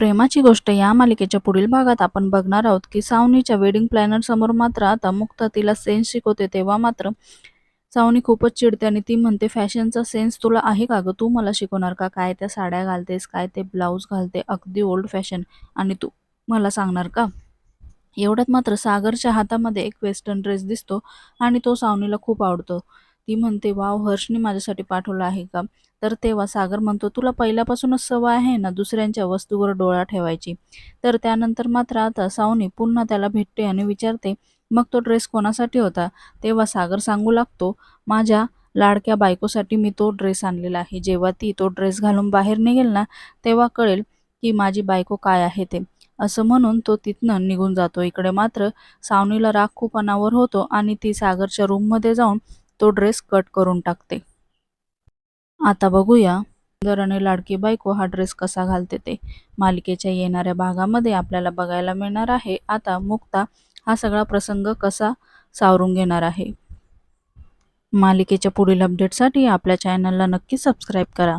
प्रेमाची गोष्ट या मालिकेच्या पुढील भागात आपण बघणार आहोत की सावनीच्या वेडिंग प्लॅनर समोर मात्र आता मुक्ता तिला सेन्स शिकवते तेव्हा मात्र सावनी खूपच चिडते आणि ती म्हणते फॅशनचा सेन्स तुला आहे का गं? तू मला शिकवणार का? काय त्या साड्या घालतेस? काय ते ब्लाऊज घालते? अगदी ओल्ड फॅशन आणि तू मला सांगणार का? एवढ्यात मात्र सागरच्या हातामध्ये एक वेस्टर्न ड्रेस दिसतो आणि तो सावनीला खूप आवडतो. ती म्हणते वाव हर्षने माझ्यासाठी पाठवलं आहे का? तर तेव्हा सागर म्हणतो तुला पहिल्यापासूनच सवय आहे ना दुसऱ्यांच्या वस्तूवर डोळा ठेवायची. तर त्यानंतर मात्र आता सावनी पुन्हा त्याला भेटते आणि विचारते मग तो ड्रेस कोणासाठी होता? तेव्हा सागर सांगू लागतो माझ्या लाडक्या बायकोसाठी मी तो ड्रेस आणलेला आहे. जेव्हा ती तो ड्रेस घालून बाहेर निघेल ना तेव्हा कळेल की माझी बायको काय आहे ते. असं म्हणून तो तिथनं निघून जातो. इकडे मात्र सावनीला राग खूप अनावर होतो आणि ती सागरच्या रूममध्ये जाऊन तो ड्रेस कट करून टाकते. आता बघूया सुंदर आणि लाडकी बायको हा ड्रेस कसा घालते ते. मालिकेच्या येणाऱ्या भागामध्ये आपल्याला बघायला मिळणार आहे. आता मुक्ता हा सगळा प्रसंग कसा सावरून घेणार आहे? मालिकेच्या पुढील अपडेटसाठी आपल्या चॅनलला नक्की सबस्क्राईब करा.